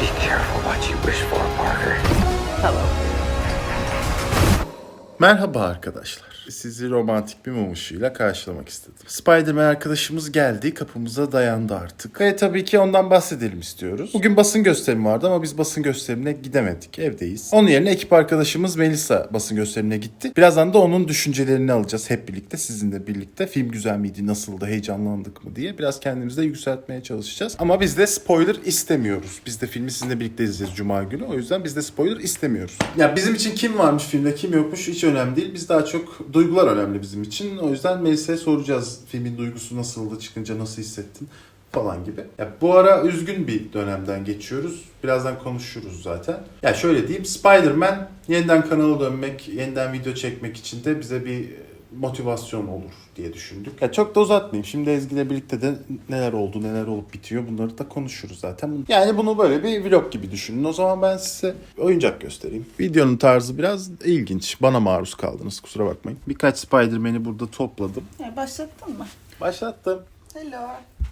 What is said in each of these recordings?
Be careful what you wish for, Parker. Merhaba arkadaşlar. Sizi romantik bir mum ışığıyla karşılamak istedim. Spider-Man arkadaşımız geldi, kapımıza dayandı artık. Ve tabii ki ondan bahsedelim istiyoruz. Bugün basın gösterimi vardı ama biz basın gösterimine gidemedik, evdeyiz. Onun yerine ekip arkadaşımız Melisa basın gösterimine gitti. Birazdan da onun düşüncelerini alacağız hep birlikte, sizinle birlikte. Film güzel miydi, nasıldı, heyecanlandık mı diye biraz kendimizi de yükseltmeye çalışacağız. Ama biz de spoiler istemiyoruz. Biz de filmi sizinle birlikte izleyeceğiz Cuma günü. O yüzden biz de spoiler istemiyoruz. Ya bizim için kim varmış filmde, kim yokmuş hiç önemli değil. Biz daha çok duygular önemli bizim için. O yüzden Melisa'ya soracağız. Filmin duygusu nasıldı, çıkınca nasıl hissettin falan gibi. Ya bu ara üzgün bir dönemden geçiyoruz. Birazdan konuşuruz zaten. Ya şöyle diyeyim. Spider-Man yeniden kanala dönmek, yeniden video çekmek için de bize bir motivasyon olur diye düşündük. Ya çok da uzatmayayım. Şimdi Ezgi ile birlikte de neler oldu, neler olup bitiyor bunları da konuşuruz zaten. Yani bunu böyle bir vlog gibi düşünün. O zaman ben size oyuncak göstereyim. Videonun tarzı biraz ilginç. Bana maruz kaldınız kusura bakmayın. Birkaç Spider-Man'i burada topladım. Ya başlattın mı? Başlattım. Hello.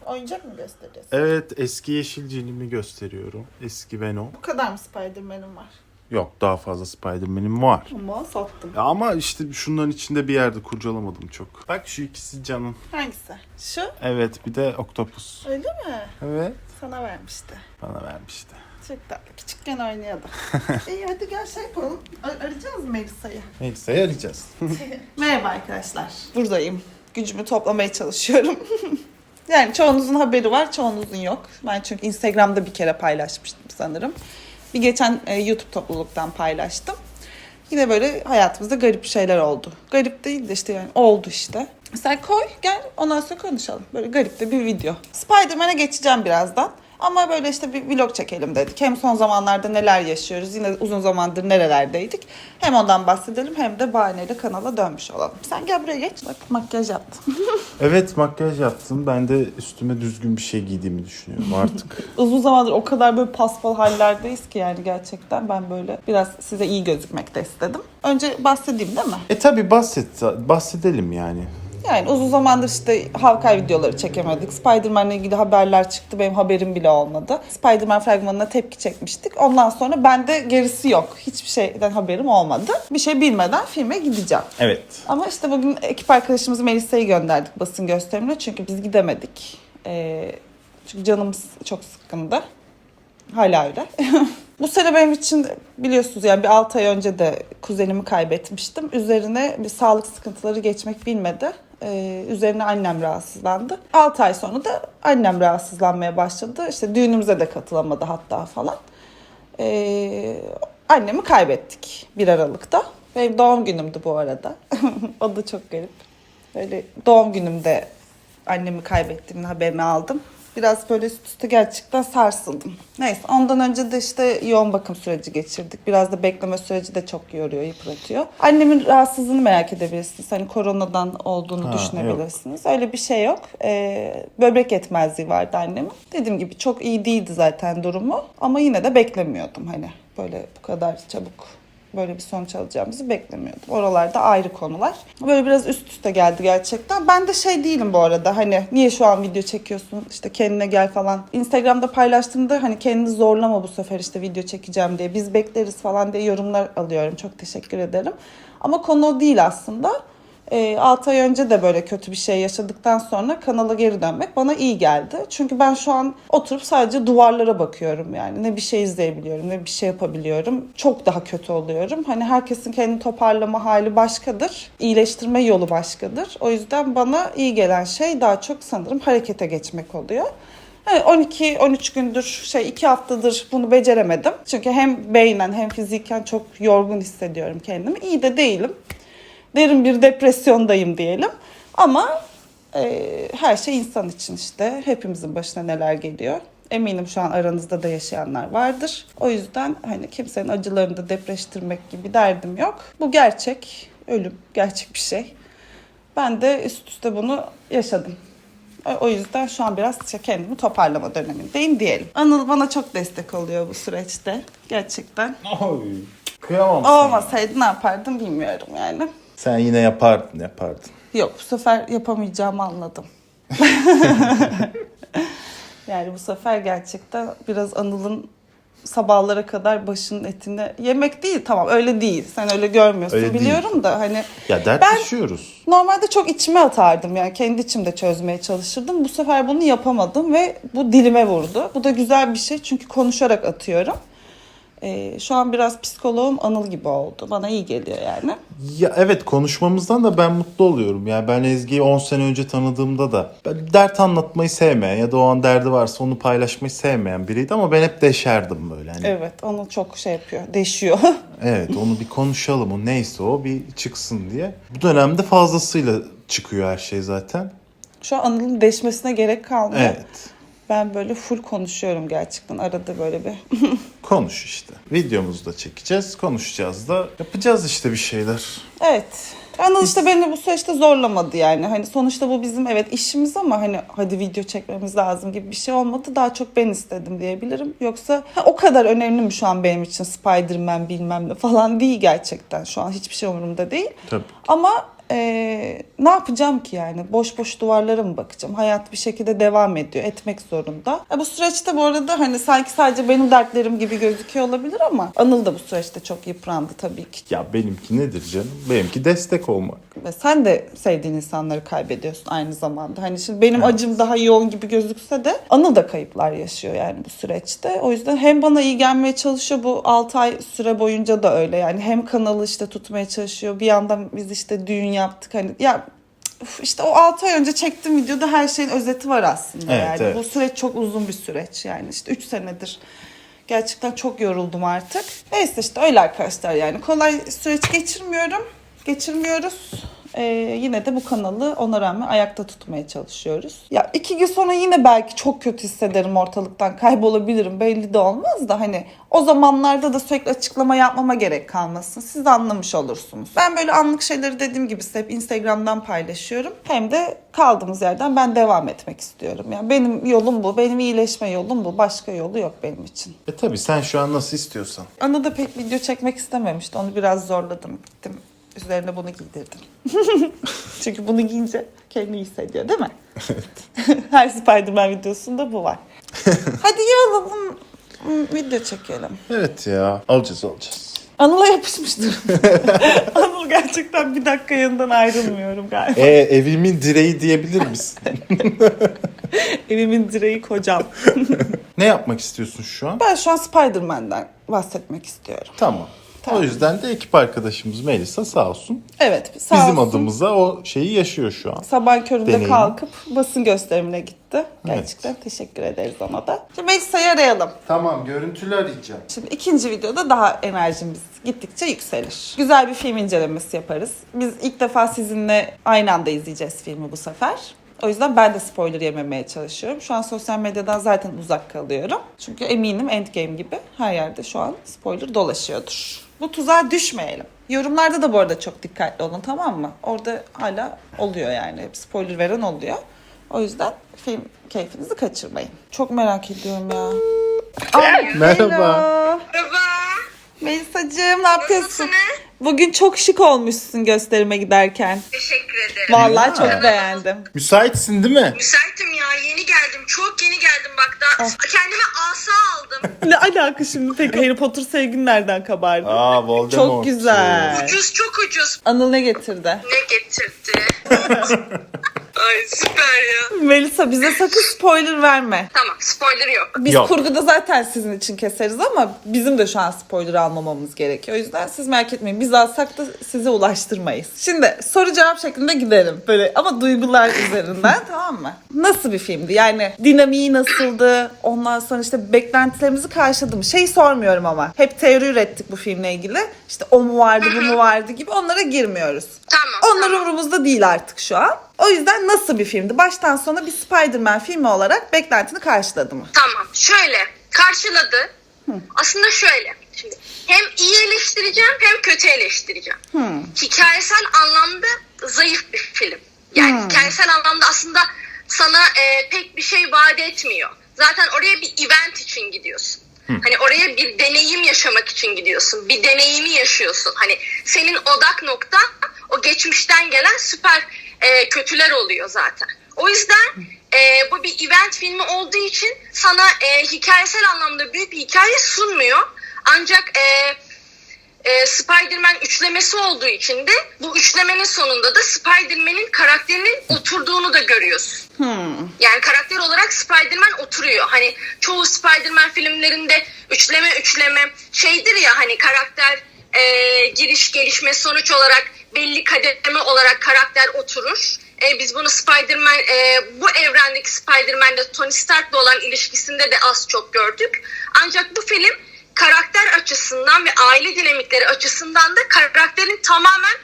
Oyuncak mı göstereceğiz? Evet eski yeşil cinimi gösteriyorum. Eski Venom. Bu kadar mı Spider-Man'in var? Yok daha fazla Spider-Man'im var. Ama sattım. Ya ama işte şunların içinde bir yerde kurcalamadım çok. Bak şu ikisi canım. Hangisi? Şu? Evet bir de Octopus. Öyle mi? Evet. Sana vermişti. Bana vermişti. Çok tatlı. Küçükken oynuyordu. İyi hadi gel şey yapalım. Ar- arayacağız mı Melisa'yı? Neyse arayacağız. Merhaba arkadaşlar. Buradayım. Gücümü toplamaya çalışıyorum. yani çoğunuzun haberi var, çoğunuzun yok. Ben çünkü Instagram'da bir kere paylaşmıştım sanırım. Bir geçen e, YouTube topluluktan paylaştım. Yine böyle hayatımızda garip şeyler oldu. Garip değil de işte yani oldu işte. Sen koy gel ondan sonra konuşalım. Böyle garip de bir video. Spider-Man'e geçeceğim birazdan. Ama böyle işte bir vlog çekelim dedik. Hem son zamanlarda neler yaşıyoruz, yine uzun zamandır nerelerdeydik. Hem ondan bahsedelim hem de bahaneyle kanala dönmüş olalım. Sen gel buraya geç. Bak makyaj yaptım. evet makyaj yaptım. Ben de üstüme düzgün bir şey giydiğimi düşünüyorum artık. uzun zamandır o kadar böyle paspal hallerdeyiz ki yani gerçekten ben böyle biraz size iyi gözükmek de istedim. Önce bahsedeyim değil mi? e tabi bahset, bahsedelim yani. Yani uzun zamandır işte Hawkeye videoları çekemedik. Spider-Man'le ilgili haberler çıktı. Benim haberim bile olmadı. Spider-Man fragmanına tepki çekmiştik. Ondan sonra bende gerisi yok. Hiçbir şeyden haberim olmadı. Bir şey bilmeden filme gideceğim. Evet. Ama işte bugün ekip arkadaşımız Melisa'yı gönderdik basın gösterimine. Çünkü biz gidemedik. Ee, çünkü canımız çok sıkkındı. Hala öyle. Bu sene benim için biliyorsunuz yani bir 6 ay önce de kuzenimi kaybetmiştim. Üzerine bir sağlık sıkıntıları geçmek bilmedi. Ee, üzerine annem rahatsızlandı. 6 ay sonra da annem rahatsızlanmaya başladı. İşte düğünümüze de katılamadı hatta falan. Ee, annemi kaybettik 1 Aralık'ta. Benim doğum günümdü bu arada. o da çok garip. Böyle doğum günümde annemi kaybettiğimin haberini aldım. Biraz böyle üst üste gerçekten sarsıldım. Neyse ondan önce de işte yoğun bakım süreci geçirdik. Biraz da bekleme süreci de çok yoruyor, yıpratıyor. Annemin rahatsızlığını merak edebilirsiniz. Hani koronadan olduğunu Ha, düşünebilirsiniz. Öyle bir şey yok. Ee, böbrek yetmezliği vardı annemin. Dediğim gibi çok iyi değildi zaten durumu. Ama yine de beklemiyordum hani böyle bu kadar çabuk böyle bir sonuç alacağımızı beklemiyordum. Oralarda ayrı konular. Böyle biraz üst üste geldi gerçekten. Ben de şey değilim bu arada hani niye şu an video çekiyorsun işte kendine gel falan. Instagram'da paylaştığımda hani kendini zorlama bu sefer işte video çekeceğim diye biz bekleriz falan diye yorumlar alıyorum. Çok teşekkür ederim. Ama konu o değil aslında. 6 ay önce de böyle kötü bir şey yaşadıktan sonra kanala geri dönmek bana iyi geldi. Çünkü ben şu an oturup sadece duvarlara bakıyorum yani. Ne bir şey izleyebiliyorum ne bir şey yapabiliyorum. Çok daha kötü oluyorum. Hani herkesin kendini toparlama hali başkadır. İyileştirme yolu başkadır. O yüzden bana iyi gelen şey daha çok sanırım harekete geçmek oluyor. Hani 12-13 gündür şey 2 haftadır bunu beceremedim. Çünkü hem beynen hem fiziken çok yorgun hissediyorum kendimi. İyi de değilim derin bir depresyondayım diyelim. Ama e, her şey insan için işte. Hepimizin başına neler geliyor. Eminim şu an aranızda da yaşayanlar vardır. O yüzden hani kimsenin acılarını da depreştirmek gibi derdim yok. Bu gerçek. Ölüm gerçek bir şey. Ben de üst üste bunu yaşadım. O- O yüzden şu an biraz kendimi toparlama dönemindeyim diyelim. Anıl bana çok destek oluyor bu süreçte. Gerçekten. Oy. Kıyamam. Olmasaydı ne yapardım bilmiyorum yani. Sen yine yapardın yapardın. Yok bu sefer yapamayacağımı anladım. yani bu sefer gerçekten biraz Anıl'ın sabahlara kadar başının etini yemek değil tamam öyle değil. Sen öyle görmüyorsun Öyle değil. biliyorum da hani Ya dert Ben- yaşıyoruz. Normalde çok içime atardım yani kendi içimde çözmeye çalışırdım. Bu sefer bunu yapamadım ve bu dilime vurdu. Bu da güzel bir şey çünkü konuşarak atıyorum. Ee, şu an biraz psikoloğum Anıl gibi oldu. Bana iyi geliyor yani. Ya evet konuşmamızdan da ben mutlu oluyorum. Yani ben Ezgi'yi 10 sene önce tanıdığımda da dert anlatmayı sevmeyen ya da o an derdi varsa onu paylaşmayı sevmeyen biriydi ama ben hep deşerdim böyle. Hani, evet. Evet Anıl çok şey yapıyor, deşiyor. onu bir konuşalım o neyse o bir çıksın diye. Bu dönemde fazlasıyla çıkıyor her şey zaten. Şu an Anıl'ın deşmesine gerek kalmıyor. Evet. Ben böyle full konuşuyorum gerçekten. Arada böyle bir Konuş işte. Videomuzu da çekeceğiz, konuşacağız da yapacağız işte bir şeyler. Evet. Anıl işte beni bu süreçte zorlamadı yani. Hani sonuçta bu bizim evet işimiz ama hani hadi video çekmemiz lazım gibi bir şey olmadı. Daha çok ben istedim diyebilirim. Yoksa ha, o kadar önemli mi şu an benim için Spider-Man bilmem ne falan değil gerçekten. Şu an hiçbir şey umurumda değil. Tabii. Ama eee, ne yapacağım ki yani? Boş boş duvarlara mı bakacağım? Hayat bir şekilde devam ediyor. Etmek zorunda. E, bu süreçte bu arada hani sanki sadece benim dertlerim gibi gözüküyor olabilir ama Anıl da bu süreçte çok yıprandı tabii ki. Ya benimki nedir canım? Benimki destek olmak. Ve sen de sevdiğin insanları kaybediyorsun aynı zamanda. Hani şimdi benim acım daha yoğun gibi gözükse de Anıl da kayıplar yaşıyor yani bu süreçte. O yüzden hem bana iyi gelmeye çalışıyor bu 6 ay süre boyunca da öyle. Yani hem kanalı işte tutmaya çalışıyor. Bir yandan biz işte düğün yaptık. Hani ya işte o 6 ay önce çektiğim videoda her şeyin özeti var aslında Evet, yani. evet. Bu süreç çok uzun bir süreç yani işte 3 senedir gerçekten çok yoruldum artık. Neyse işte öyle arkadaşlar yani kolay süreç geçirmiyorum. Geçirmiyoruz. Ee, yine de bu kanalı ona rağmen ayakta tutmaya çalışıyoruz. Ya iki gün sonra yine belki çok kötü hissederim ortalıktan kaybolabilirim belli de olmaz da hani o zamanlarda da sürekli açıklama yapmama gerek kalmasın. Siz de anlamış olursunuz. Ben böyle anlık şeyleri dediğim gibi size hep Instagram'dan paylaşıyorum. Hem de kaldığımız yerden ben devam etmek istiyorum. Yani benim yolum bu. Benim iyileşme yolum bu. Başka yolu yok benim için. E tabii sen şu an nasıl istiyorsan. Ana da pek video çekmek istememişti. Onu biraz zorladım. Gittim üzerine bunu giydirdim. Çünkü bunu giyince kendini hissediyor değil mi? Her Spider-Man videosunda bu var. Hadi ya alalım. Video çekelim. Evet ya. Alacağız alacağız. Anıl'a yapışmıştır. Anıl gerçekten bir dakika yanından ayrılmıyorum galiba. E evimin direği diyebilir misin? Evimin direği kocam. ne yapmak istiyorsun şu an? Ben şu an Spider-Man'den bahsetmek istiyorum. Tamam. O yüzden de ekip arkadaşımız Melisa sağ olsun. Evet. Sağ Bizim olsun. adımıza o şeyi yaşıyor şu an. Sabah köründe Deneyim. kalkıp basın gösterimine gitti. Gerçekten teşekkür ederiz ona da. Şimdi Melisa'yı arayalım. Tamam görüntülü arayacağım. Şimdi ikinci videoda daha enerjimiz gittikçe yükselir. Güzel bir film incelemesi yaparız. Biz ilk defa sizinle aynı anda izleyeceğiz filmi bu sefer. O yüzden ben de spoiler yememeye çalışıyorum. Şu an sosyal medyadan zaten uzak kalıyorum. Çünkü eminim Endgame gibi her yerde şu an spoiler dolaşıyordur. Bu tuzağa düşmeyelim. Yorumlarda da bu arada çok dikkatli olun tamam mı? Orada hala oluyor yani. Hep spoiler veren oluyor. O yüzden film keyfinizi kaçırmayın. Çok merak ediyorum ya. Ay, Merhaba. Merhaba. Melisa'cığım ne yapıyorsun? Bugün çok şık olmuşsun gösterime giderken. Teşekkür ederim. Vallahi çok beğendim. Müsaitsin değil mi? Müsaitim yeni geldim. Çok yeni geldim bak daha. Kendime asa aldım. Ne alaka şimdi peki Harry Potter sevgin nereden kabardı? Aa Voldemort. Çok güzel. Ucuz çok ucuz. Anıl ne getirdi? Ne getirdi? Ay süper ya. Melisa bize sakın spoiler verme. Tamam spoiler yok. Biz Yok. kurguda zaten sizin için keseriz ama bizim de şu an spoiler almamamız gerekiyor. O yüzden siz merak etmeyin. Biz alsak da size ulaştırmayız. Şimdi soru cevap şeklinde giderim. Böyle ama duygular üzerinden tamam mı? Nasıl bir filmdi? Yani dinamiği nasıldı? Ondan sonra işte beklentilerimizi karşıladı mı? Şey sormuyorum ama. Hep teori ürettik bu filmle ilgili. İşte o mu vardı bu mu vardı gibi onlara girmiyoruz. Tamam. Onlar tamam. umurumuzda değil artık şu an. O yüzden nasıl bir filmdi? Baştan sona bir Spider-Man filmi olarak beklentini karşıladı mı? Tamam. Şöyle karşıladı. Aslında şöyle. Şimdi hem iyi eleştireceğim hem kötü eleştireceğim. Hikayesel anlamda zayıf bir film. Yani hikayesel anlamda aslında sana e, pek bir şey vaat etmiyor. Zaten oraya bir event için gidiyorsun. Hani oraya bir deneyim yaşamak için gidiyorsun. Bir deneyimi yaşıyorsun. Hani senin odak nokta o geçmişten gelen süper e, kötüler oluyor zaten. O yüzden e, bu bir event filmi olduğu için sana e, hikayesel anlamda büyük bir hikaye sunmuyor. Ancak e, e, Spider-Man üçlemesi olduğu için de bu üçlemenin sonunda da Spider-Man'in karakterinin oturduğunu da görüyorsun. Yani karakter olarak Spider-Man oturuyor. Hani çoğu Spider-Man filmlerinde üçleme üçleme şeydir ya hani karakter e, giriş gelişme sonuç olarak belli kademe olarak karakter oturur. E, biz bunu Spider-Man e, bu evrendeki Spider-Man'de Tony Stark'la olan ilişkisinde de az çok gördük. Ancak bu film karakter açısından ve aile dinamikleri açısından da karakterin tamamen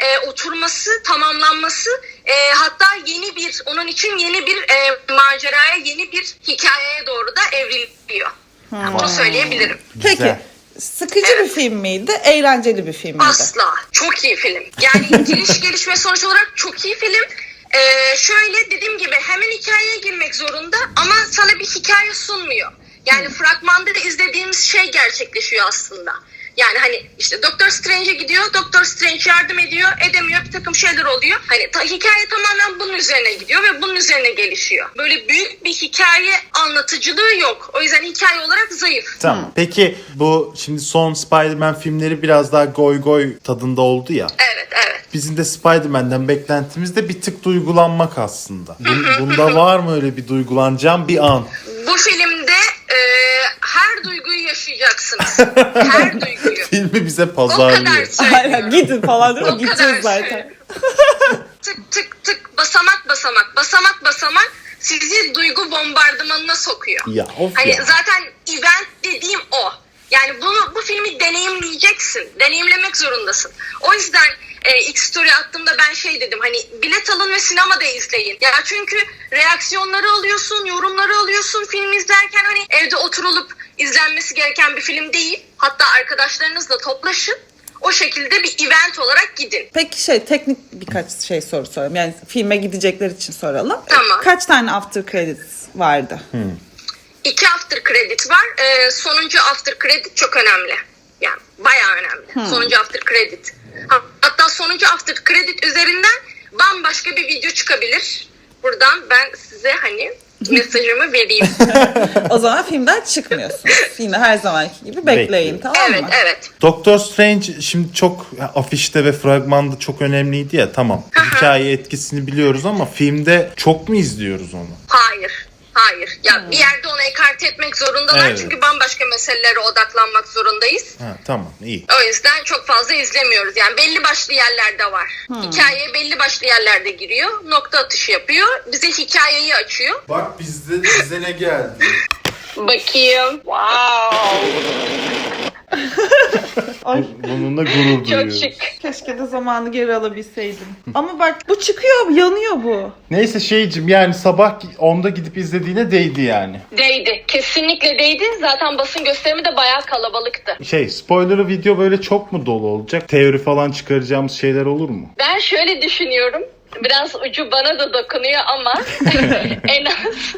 e, oturması, tamamlanması e, hatta yeni bir onun için yeni bir e, maceraya, yeni bir hikayeye doğru da evriliyor. Bunu söyleyebilirim. Peki Güzel. Sıkıcı bir film miydi? Eğlenceli bir film miydi? Asla. Çok iyi film. Yani giriş gelişme sonuç olarak çok iyi film. Ee, şöyle dediğim gibi hemen hikayeye girmek zorunda ama sana bir hikaye sunmuyor. Yani fragmanda da izlediğimiz şey gerçekleşiyor aslında. Yani hani işte Doktor Strange'e gidiyor, Doktor Strange yardım ediyor, edemiyor, bir takım şeyler oluyor. Hani ta- hikaye tamamen bunun üzerine gidiyor ve bunun üzerine gelişiyor. Böyle büyük bir hikaye anlatıcılığı yok. O yüzden hikaye olarak zayıf. Tamam. Peki bu şimdi son Spider-Man filmleri biraz daha goy goy tadında oldu ya. Evet, evet. Bizim de Spider-Man'den beklentimiz de bir tık duygulanmak aslında. Bun- Bunda var mı öyle bir duygulanacağım bir an? Bu her duyguyu yaşayacaksınız. her duyguyu. Filmi bize O kadar pazarlıyor. Aynen söylüyorum. gidin falan değil mi? O kadar Gideceğiz zaten. söylüyorum. tık tık tık basamak basamak basamak basamak sizi duygu bombardımanına sokuyor. Ya of Hani ya. zaten event dediğim o. Yani bunu bu filmi deneyimleyeceksin. Deneyimlemek zorundasın. O yüzden e, X story attığımda ben şey dedim hani bilet alın ve sinemada izleyin. Ya çünkü reaksiyonları alıyorsun, yorumları alıyorsun film izlerken hani evde oturulup izlenmesi gereken bir film değil. Hatta arkadaşlarınızla toplaşın. O şekilde bir event olarak gidin. Peki şey teknik birkaç şey soru sorayım. Yani filme gidecekler için soralım. Tamam. Kaç tane after credits vardı? İki after credit var. Ee, sonuncu after credit çok önemli. Yani bayağı önemli. Sonuncu after credit. Ha- Hatta sonuncu after credit üzerinden bambaşka bir video çıkabilir. Buradan ben size hani mesajımı vereyim. O zaman filmden çıkmıyorsunuz. Yine her zamanki gibi bekleyin Bekleyin. tamam evet mı? evet. Doctor Strange şimdi çok afişte ve fragmanda çok önemliydi ya tamam. Hikaye etkisini biliyoruz ama filmde çok mu izliyoruz onu? Hayır. Hayır. Ya bir yerde onu ekart etmek zorundalar Evet. çünkü bambaşka meselelere odaklanmak zorundayız. Ha tamam iyi. O yüzden çok fazla izlemiyoruz. Yani belli başlı yerlerde var. Hikayeye belli başlı yerlerde giriyor. Nokta atışı yapıyor. Bize hikayeyi açıyor. Bak bizde bize ne geldi? Bakayım. Wow. Ay Bununla gurur Çok duyuyoruz. şık. keşke de zamanı geri alabilseydim. Ama bak bu çıkıyor yanıyor bu. Neyse şeycim yani sabah onda gidip izlediğine değdi yani. Değdi. Kesinlikle değdi. Zaten basın gösterimi de bayağı kalabalıktı. Şey spoilerı video böyle çok mu dolu olacak? Teori falan çıkaracağımız şeyler olur mu? Ben şöyle düşünüyorum. Biraz ucu bana da dokunuyor ama en az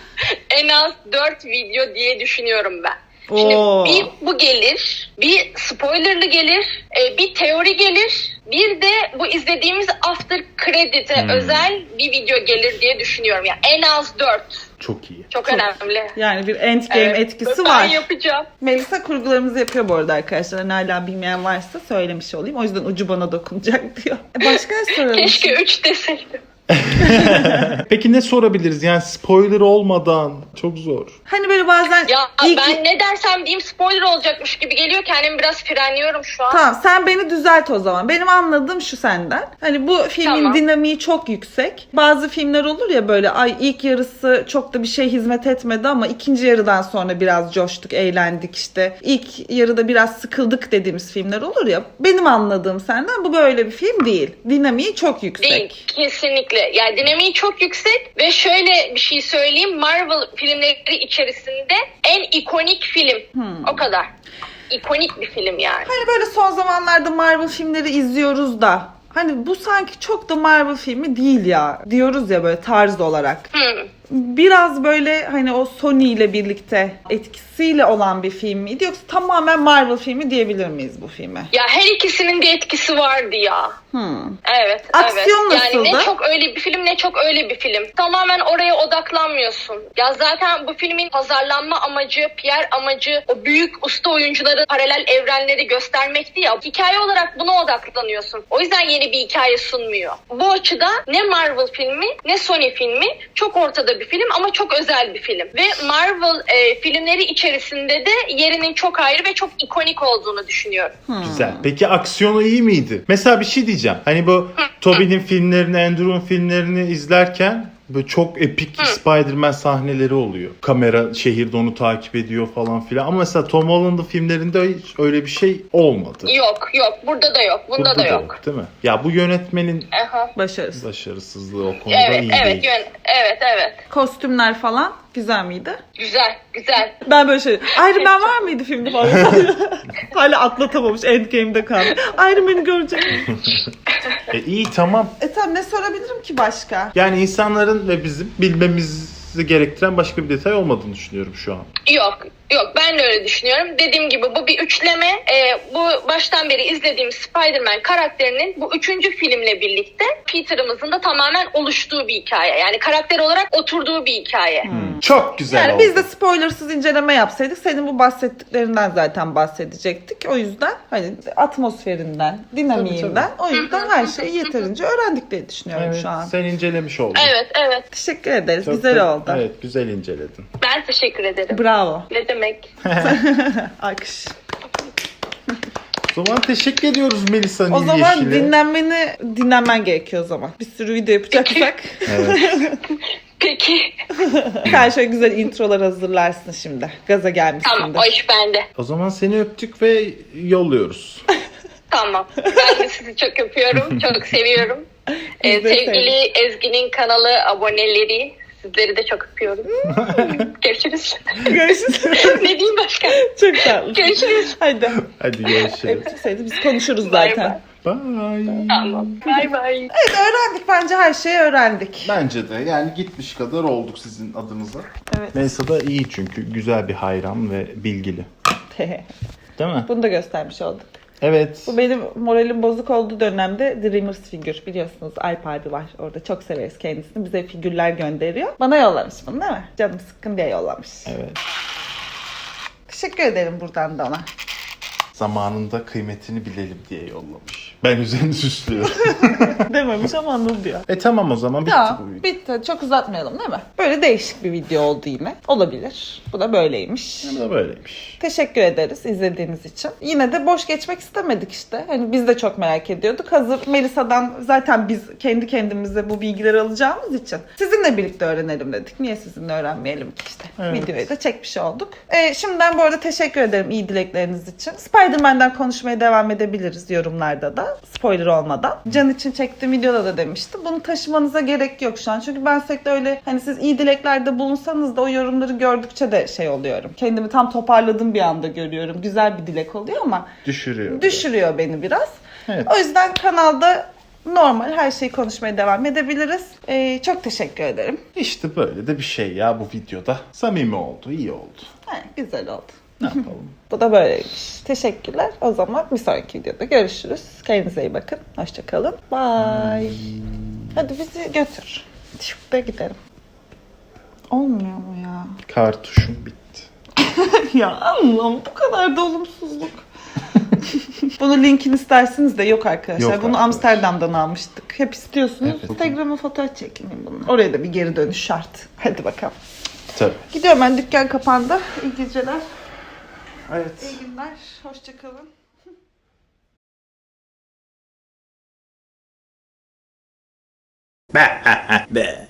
en az 4 video diye düşünüyorum ben. Şimdi Oo. bir bu gelir, bir spoilerlı gelir, e, bir teori gelir, bir de bu izlediğimiz after credit'e özel bir video gelir diye düşünüyorum. Yani en az 4. Çok iyi. Çok, önemli. Yani bir endgame Evet, etkisi ben var. yapacağım. Melisa kurgularımızı yapıyor bu arada arkadaşlar. Hani hala bilmeyen varsa söylemiş olayım. O yüzden ucu bana dokunacak diyor. E başka soralım? Keşke 3 deseydim. Peki ne sorabiliriz? Yani spoiler olmadan çok zor. Hani böyle bazen Ya ilk... ben ne dersem diyeyim spoiler olacakmış gibi geliyor. Kendimi biraz frenliyorum şu an. Tamam sen beni düzelt o zaman. Benim anladığım şu senden. Hani bu filmin Tamam. dinamiği çok yüksek. Bazı filmler olur ya böyle ay ilk yarısı çok da bir şey hizmet etmedi ama ikinci yarıdan sonra biraz coştuk, eğlendik işte. İlk yarıda biraz sıkıldık dediğimiz filmler olur ya. Benim anladığım senden bu böyle bir film değil. Dinamiği çok yüksek. Değil. Kesinlikle. Yani dinamiği çok yüksek ve şöyle bir şey söyleyeyim. Marvel filmleri içerisinde en ikonik film. O kadar. İkonik bir film yani. Hani böyle son zamanlarda Marvel filmleri izliyoruz da Hani bu sanki çok da Marvel filmi değil ya diyoruz ya böyle tarz olarak. Hmm. biraz böyle hani o Sony ile birlikte etkisiyle olan bir film miydi yoksa tamamen Marvel filmi diyebilir miyiz bu filme? Ya her ikisinin bir etkisi vardı ya. Hmm. Evet, Aksiyon evet. Yani ne nasıldı? çok öyle bir film ne çok öyle bir film. Tamamen oraya odaklanmıyorsun. Ya zaten bu filmin pazarlanma amacı, PR amacı o büyük usta oyuncuların paralel evrenleri göstermekti ya. Hikaye olarak buna odaklanıyorsun. O yüzden yeni bir hikaye sunmuyor. Bu açıda ne Marvel filmi ne Sony filmi çok ortada bir film ama çok özel bir film. Ve Marvel e, filmleri içerisinde de yerinin çok ayrı ve çok ikonik olduğunu düşünüyorum. Güzel. Peki aksiyonu iyi miydi? Mesela bir şey diyeceğim. Hani bu Tobey'nin filmlerini, Andrew'un filmlerini izlerken böyle çok epik Spider-Man sahneleri oluyor. Kamera şehirde onu takip ediyor falan filan. Ama mesela Tom Holland'ın filmlerinde hiç öyle bir şey olmadı. Yok yok burada da yok bunda Burada da yok. Değil mi? Ya bu yönetmenin Aha. Başarısız. başarısızlığı o konuda Evet iyi evet değil. yön evet evet. Kostümler falan güzel miydi? Güzel güzel. Ben böyle şey Iron Man var mıydı filmde falan? Hala atlatamamış Endgame'de kaldı. Iron Man'i göreceğim. E, iyi tamam. E tamam ne sorabilirim ki başka? Yani insanların ve bizim bilmemizi gerektiren başka bir detay olmadığını düşünüyorum şu an. Yok yok ben de öyle düşünüyorum. Dediğim gibi bu bir üçleme. Ee, bu baştan beri izlediğim Spider-Man karakterinin bu üçüncü filmle birlikte Peter'ımızın da tamamen oluştuğu bir hikaye. Yani karakter olarak oturduğu bir hikaye. Çok güzel Yani oldu. biz de spoilersız inceleme yapsaydık senin bu bahsettiklerinden zaten bahsedecektik. O yüzden hani atmosferinden, dinamiğinden o yüzden her şeyi yeterince öğrendik diye düşünüyorum Evet, şu an. sen incelemiş oldun. Evet evet. Teşekkür ederiz. Çok Güzel da- oldu. Evet güzel inceledin. Ben teşekkür ederim. Bravo. Ne demek? Alkış. O zaman teşekkür ediyoruz Melisa O zaman Nilyeşil'e. dinlenmeni dinlenmen gerekiyor o zaman. Bir sürü video yapacaksak Evet. Peki. her şey güzel introlar hazırlarsın şimdi. Gaza gelmişsin Tamam de. o iş bende. O zaman seni öptük ve yolluyoruz. Tamam. Ben de sizi çok öpüyorum. Çok seviyorum. Ee, sevgili Ezgi'nin kanalı aboneleri sizleri de çok öpüyorum. Görüşürüz. Görüşürüz. ne diyeyim başka? Çok tatlı. Görüşürüz. Hadi. Hadi görüşürüz. Öptükseydi biz konuşuruz zaten. Bye. Tamam. Bay bay. Evet öğrendik bence her şeyi öğrendik. Bence de yani gitmiş kadar olduk sizin adınıza. Evet. Melisa da iyi çünkü güzel bir hayran ve bilgili. Değil mi? Bunu da göstermiş olduk. Evet. Bu benim moralim bozuk olduğu dönemde Dreamers figür biliyorsunuz Alp abi var orada çok severiz kendisini bize figürler gönderiyor. Bana yollamış bunu değil mi? Canım sıkkın diye yollamış. Evet. Teşekkür ederim buradan da ona. Zamanında kıymetini bilelim diye yollamış. Ben üzerini süslüyorum. Dememiş ama anladı diyor. e tamam o zaman bitti Ya bu video. bitti. Çok uzatmayalım değil mi? Böyle değişik bir video oldu yine. Olabilir. Bu da böyleymiş. Bu da böyleymiş. Teşekkür ederiz izlediğiniz için. Yine de boş geçmek istemedik işte. Hani biz de çok merak ediyorduk. Hazır Melisa'dan zaten biz kendi kendimize bu bilgileri alacağımız için sizinle birlikte öğrenelim dedik. Niye sizinle öğrenmeyelim ki işte. Evet. Videoyu da çekmiş olduk. Ee, şimdiden bu arada teşekkür ederim iyi dilekleriniz için. Spider-Man'den konuşmaya devam edebiliriz yorumlarda da. Spoiler olmadan. Can için çektiğim videoda da demiştim. Bunu taşımanıza gerek yok şu an. Çünkü ben sürekli öyle hani siz iyi dileklerde bulunsanız da o yorumları gördükçe de şey oluyorum. Kendimi tam toparladığım bir anda görüyorum. Güzel bir dilek oluyor ama Düşürüyor. düşürüyor beni biraz. Evet. O yüzden kanalda normal her şeyi konuşmaya devam edebiliriz. Ee, çok teşekkür ederim. İşte böyle de bir şey ya bu videoda. Samimi oldu, iyi oldu. He, güzel oldu. Ne yapalım? Bu da böyleymiş. Teşekkürler. O zaman bir sonraki videoda görüşürüz. Kendinize iyi bakın. Hoşçakalın. Bye. Hadi bizi götür. Şurada gidelim. Olmuyor mu ya? Kartuşum bitti. ya Allah'ım bu kadar da olumsuzluk. Bunu linkini isterseniz de yok arkadaşlar. Yok Bunu arkadaşlar. Amsterdam'dan almıştık. Hep istiyorsunuz. Evet. Instagram'a fotoğraf çekeyim bunu. Oraya da bir geri dönüş şart. Hadi bakalım. Tabii. Gidiyorum ben dükkan kapandı. İyi geceler. Evet. İyi günler. Hoşçakalın. Be. Be.